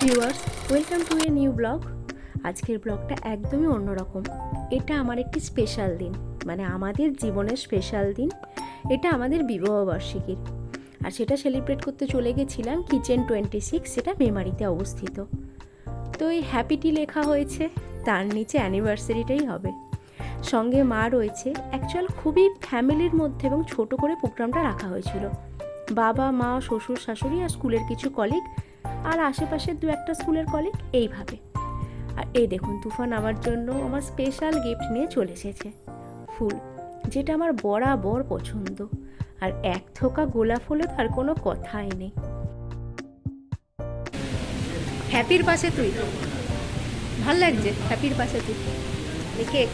Viewers, welcome to a new blog. আজকের ব্লগটা একদমই অন্যরকম। এটা আমার একটি স্পেশাল দিন মানে আমাদের জীবনের স্পেশাল দিন। এটা আমাদের বিবাহবার্ষিকীর আর সেটা সেলিব্রেট করতে চলে গেছিলাম কিচেন টোয়েন্টি সিক্স, সেটা মেমারিতে অবস্থিত। তো এই হ্যাপিটি লেখা হয়েছে, তার নিচে অ্যানিভার্সারিটাই হবে। সঙ্গে মা রয়েছে, অ্যাকচুয়াল খুবই ফ্যামিলির মধ্যে এবং ছোট করে প্রোগ্রামটা রাখা হয়েছিল। বাবা, মা, শ্বশুর, শাশুড়ি আর স্কুলের কিছু কলিগ আর আশেপাশের দু একটা স্কুলের কলিগ এইভাবে। আর এই দেখুন, তুফান আমার জন্য আমার স্পেশাল গিফট নিয়ে চলে এসেছে। ফুল, যেটা আমার বরাবর পছন্দ। আর এক থোকা গোলাপ হলে তার কোনো কথাই নেই। হ্যাপির পাশে তুই। ভালো লাগছে হ্যাপির পাশে তুই। কেক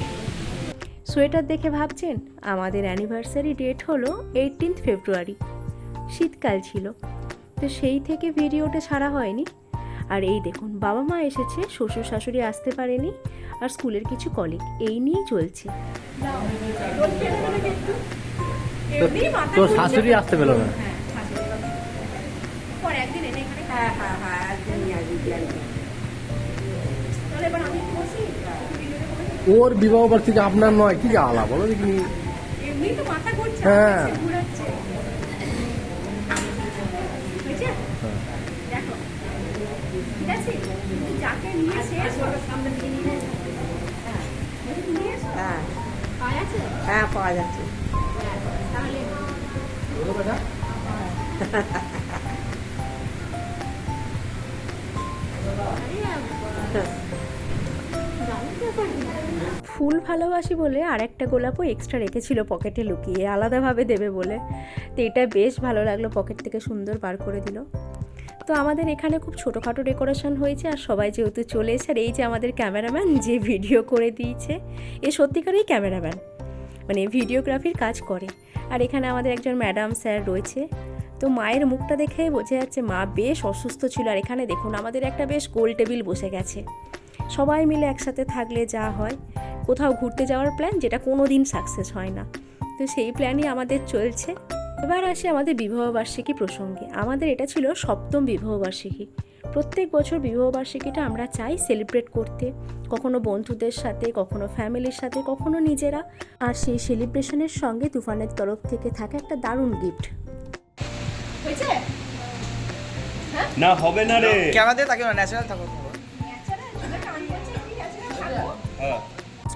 সোয়েটার দেখে ভাবছেন? আমাদের অ্যানিভার্সারি ডেট হলো এইটিনথ ফেব্রুয়ারি শীতকাল ছিল। তো সেই থেকে ভিডিওটা ছাড়া হয়নি। আর এই দেখুন বাবা মা এসেছে শ্বশুর শাশুড়ি আসতে পারেনি আর স্কুলের কিছু কলিগ এই নিয়েই চলছে। তো শাশুড়ি আসতে পেল না? ওর বিবাহ বার্ষিকী আপনার নয় কি আলা বলো দেখি। হ্যাঁ। হ্যাঁ হ্যাঁ। পাওয়া যাচ্ছে? ফুল ভালোবাসি বলে আর একটা গোলাপও এক্সট্রা রেখেছিল পকেটে লুকিয়ে আলাদাভাবে দেবে বলে। তো এটা বেশ ভালো লাগল পকেট থেকে সুন্দর বার করে দিল। তো আমাদের এখানে খুব ছোটোখাটো ডেকোরেশন হয়েছে আর সবাই যেহেতু চলে এসে আর এই যে আমাদের ক্যামেরাম্যান যে ভিডিও করে দিয়েছে, এ সত্যিকারই ক্যামেরাম্যান। মানে ভিডিওগ্রাফির কাজ করে। আর এখানে আমাদের একজন ম্যাডাম স্যার রয়েছে। তো মায়ের মুখটা দেখে বোঝা যাচ্ছে মা বেশ অসুস্থ ছিল। আর এখানে দেখুন, আমাদের একটা বেশ গোল টেবিল বসে গেছে। সবাই মিলে একসাথে থাকলে যা হয়। কোথাও ঘুরতে যাওয়ার প্ল্যান যেটা কোনো দিন সাকসেস হয় না। তো সেই প্ল্যানই আমাদের চলছে। এবার আসি আমাদের বিবাহবার্ষিকী প্রসঙ্গে। আমাদের এটা ছিল সপ্তম বিবাহবার্ষিকী প্রত্যেক বছর বিবাহবার্ষিকীটা আমরা চাই সেলিব্রেট করতে। কখনো বন্ধুদের সাথে কখনো ফ্যামিলির সাথে কখনো নিজেরা। আর সেই সেলিব্রেশনের সঙ্গে তুফানের তরফ থেকে থাকে একটা দারুণ গিফট না হবে না রে। ক্যামেরা দিয়ে তাকে ন্যাচারাল থাকো? হ্যাঁ।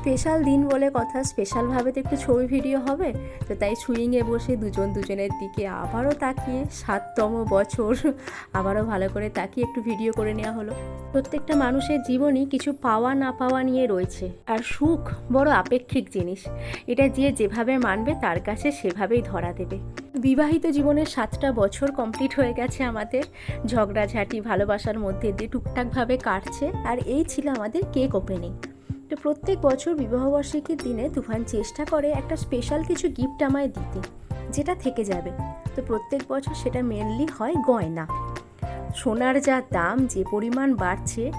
স্পেশাল দিন বলে কথা স্পেশালভাবে তো একটু ছবি ভিডিও হবে। তো তাই সুইংয়ে বসে দুজন দুজনের দিকে আবারও তাকিয়ে, সাততম বছর, আবারও ভালো করে তাকিয়ে একটু ভিডিও করে নেওয়া হলো। প্রত্যেকটা মানুষের জীবনই কিছু পাওয়া না পাওয়া নিয়ে রয়েছে। আর সুখ বড় আপেক্ষিক জিনিস। এটা যে যেভাবে মানবে তার কাছে সেভাবেই ধরা দেবে। বিবাহিত জীবনের সাতটা বছর কমপ্লিট হয়ে গেছে আমাদের। ঝগড়াঝাঁটি ভালোবাসার মধ্যে দিয়ে টুকটাকভাবে কাটছে। আর এই ছিল আমাদের কেক ওপেনিং তো প্রত্যেক বছর বিবাহবার্ষিকীর দিনে তুফান চেষ্টা করে একটা স্পেশাল কিছু গিফট আমায় দিতে, যেটা থেকে যাবে। তো প্রত্যেক বছর সেটা মেনলি হয় গয়না। সোনার যা দাম, যে পরিমাণ বাড়ছে,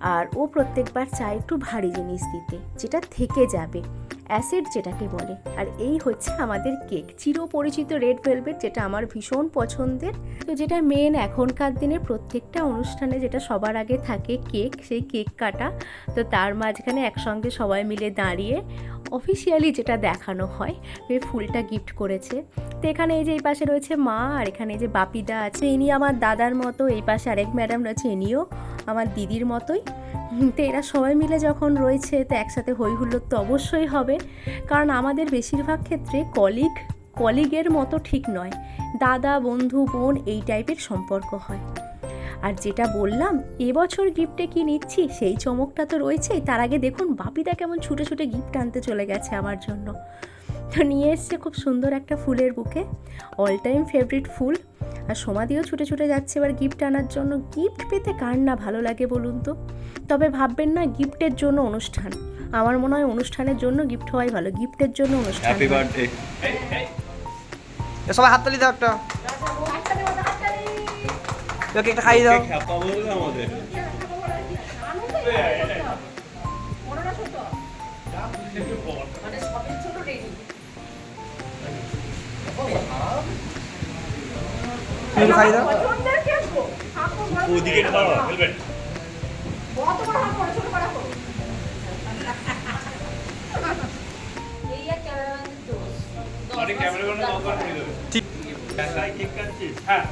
আর ও প্রত্যেকবার চায় একটু ভারী জিনিস দিতে, যেটা থেকে যাবে। অ্যাসেট যেটাকে বলে। আর এই হচ্ছে আমাদের কেক। চিরপরিচিত রেড ভেলভেট যেটা আমার ভীষণ পছন্দের। তো যেটা মেন এখনকার দিনে প্রত্যেকটা অনুষ্ঠানে যেটা সবার আগে থাকে কেক, সেই কেক কাটা। তো তার মাঝখানে একসঙ্গে সবাই মিলে দাঁড়িয়ে অফিসিয়ালি যেটা দেখানো হয় ওই ফুলটা গিফট করেছে। তো এখানে এই যে এই পাশে রয়েছে মা, আর এখানে যে বাপিদা আছে। ইনি আমার দাদার মতো, এই পাশে আরেক ম্যাডাম রয়েছে, ইনিও আমার দিদির মতোই। তো এরা সবাই মিলে যখন রয়েছে তো একসাথে হই হুল্লোড় তো অবশ্যই হবে। কারণ আমাদের বেশিরভাগ ক্ষেত্রে কলিগ কলিগের মতো ঠিক নয়। দাদা, বন্ধু, বোন এই টাইপের সম্পর্ক হয়। আর যেটা বললাম, এবছর গিফটে কি নিচ্ছি, সেই চমকটা তো রয়েছেই। তার আগে দেখুন, বাপিদা কেমন ছুটে ছুটে গিফট আনতে চলে গেছে আমার জন্য। তো নিয়ে এসছে খুব সুন্দর একটা ফুলের বুকে। অল টাইম ফেভারিট ফুল। আর সমাধিও ছুটে ছুটে যাচ্ছে এবার গিফট আনার জন্য। গিফট পেতে কার না ভালো লাগে বলুন তো? তবে ভাববেন না গিফটের জন্য অনুষ্ঠান। আমার মনে হয় অনুষ্ঠানের জন্য গিফট হওয়াই ভালো। গিফটের জন্য অনুষ্ঠান। হ্যাপি। বার্থডে সবাই হাততালি দাও একটা। তোকে একটা খাইয়ে দাও। আমাদের। তুমি খাইয়ে দাও। ওদিকে দাও হেলমেট আরে ক্যামেরাম্যান অফার করে দেবে ঠিক। একাই কেক কাটছিস হ্যাঁ।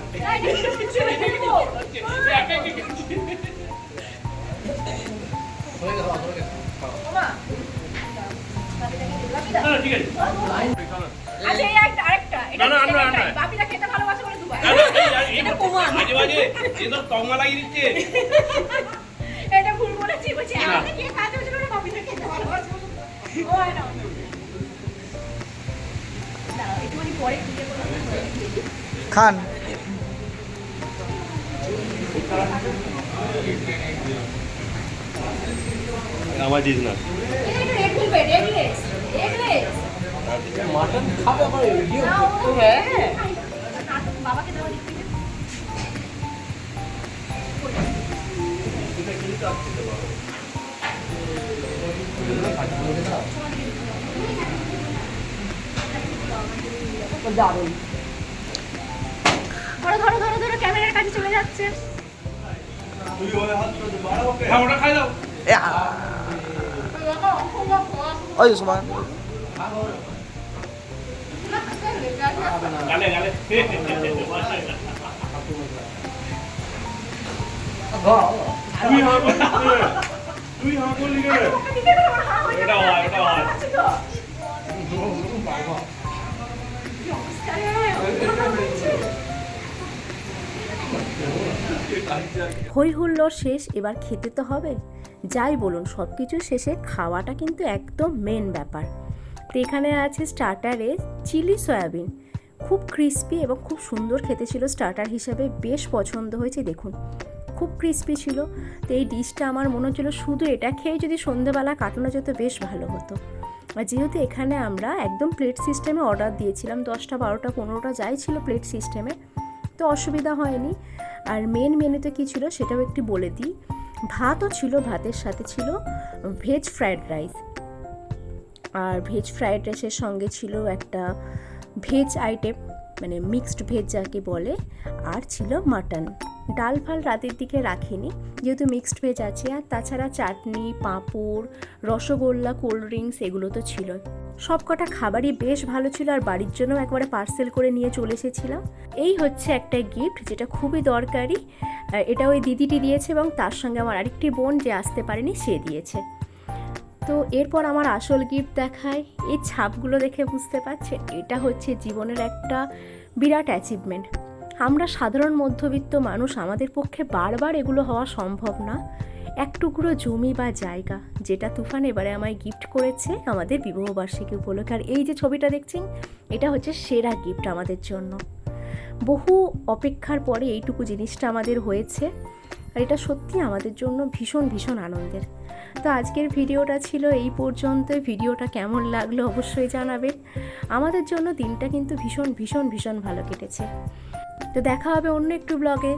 ঠিক আছে আচ্ছা এই একটা আরেকটা। এটা না। বাপিটা এটা ভুল বলেছি বলছি না। আমাকে কে কাজ হয়েছিল না বাপিটা খেতে ও না একটুখানি পরে খান। আমার দিস না। এগলেস এগলেস মাটন খাবে আবার ইয়ে হ্যাঁ। বাবাকে দেওয়া দিচ্ছি ধরো ধরো ধরো ধরো ক্যামেরার কাছে চলে যাচ্ছে। হ্যাঁ ওটা খাই দাও। এ, আ, ওই সমান হই হুল্লোর শেষ, এবার খেতে তো হবে। যাই বলুন সব কিছু শেষে খাওয়াটা কিন্তু একদম মেন ব্যাপার। তো এখানে আছে স্টার্টারে চিলি সয়াবিন খুব ক্রিস্পি এবং খুব সুন্দর খেতে ছিল স্টার্টার হিসাবে বেশ পছন্দ হয়েছে, দেখুন। খুব ক্রিস্পি ছিল। তো এই ডিশটা আমার মনে হচ্ছিল শুধু এটা খেয়ে যদি সন্ধেবেলা কাটানো যেত বেশ ভালো হতো। আর যেহেতু এখানে আমরা একদম প্লেট সিস্টেমে অর্ডার দিয়েছিলাম, দশটা, বারোটা, পনেরোটা যাই ছিল প্লেট সিস্টেমে তো অসুবিধা হয়নি। আর মেন মেনুতে কী ছিল সেটাও একটু বলে দিই। ভাতও ছিল, ভাতের সাথে ছিল ভেজ ফ্রায়েড রাইস আর ভেজ ফ্রায়েড রাইসের সঙ্গে ছিল একটা ভেজ আইটেম মানে মিক্সড ভেজ যাকে বলে, আর ছিল মাটন। ডাল ফাল রাতের দিকে রাখিনি, যেহেতু মিক্সড ভেজ আছে, আর তাছাড়া চাটনি, পাঁপড়, রসগোল্লা, কোল্ড ড্রিঙ্কস এগুলো তো ছিল। সব কটা খাবারই বেশ ভালো ছিল, আর বাড়ির জন্য একবারে পার্সেল করে নিয়ে চলে এসেছিলাম। এই হচ্ছে একটা গিফট, যেটা খুবই দরকারি। এটা ওই দিদিটি দিয়েছে এবং তার সঙ্গে আমার আরেকটি বোন যে আসতে পারেনি, সে দিয়েছে। তো এরপর আমার আসল গিফট দেখায়। এই ছাপগুলো দেখে বুঝতে পারছেন, এটা হচ্ছে জীবনের একটা বিরাট অ্যাচিভমেন্ট আমরা সাধারণ মধ্যবিত্ত মানুষ, আমাদের পক্ষে বারবার এগুলো হওয়া সম্ভব না। এক টুকরো জমি বা জায়গা, যেটা তুফান এবারে আমায় গিফট করেছে আমাদের বিবাহবার্ষিকী উপলক্ষে। আর এই যে ছবিটা দেখছেন, এটা হচ্ছে সেরা গিফট আমাদের জন্য। বহু অপেক্ষার পরে এইটুকু জিনিসটা আমাদের হয়েছে। আর এটা সত্যি আমাদের জন্য ভীষণ ভীষণ আনন্দের। তো আজকের ভিডিওটা ছিল এই পর্যন্ত ভিডিওটা কেমন লাগল অবশ্যই জানাবে আমাদের জন্য দিনটা কিন্তু ভীষণ ভীষণ ভীষণ ভালো কেটেছে। তো দেখা হবে অন্য একটু ব্লগে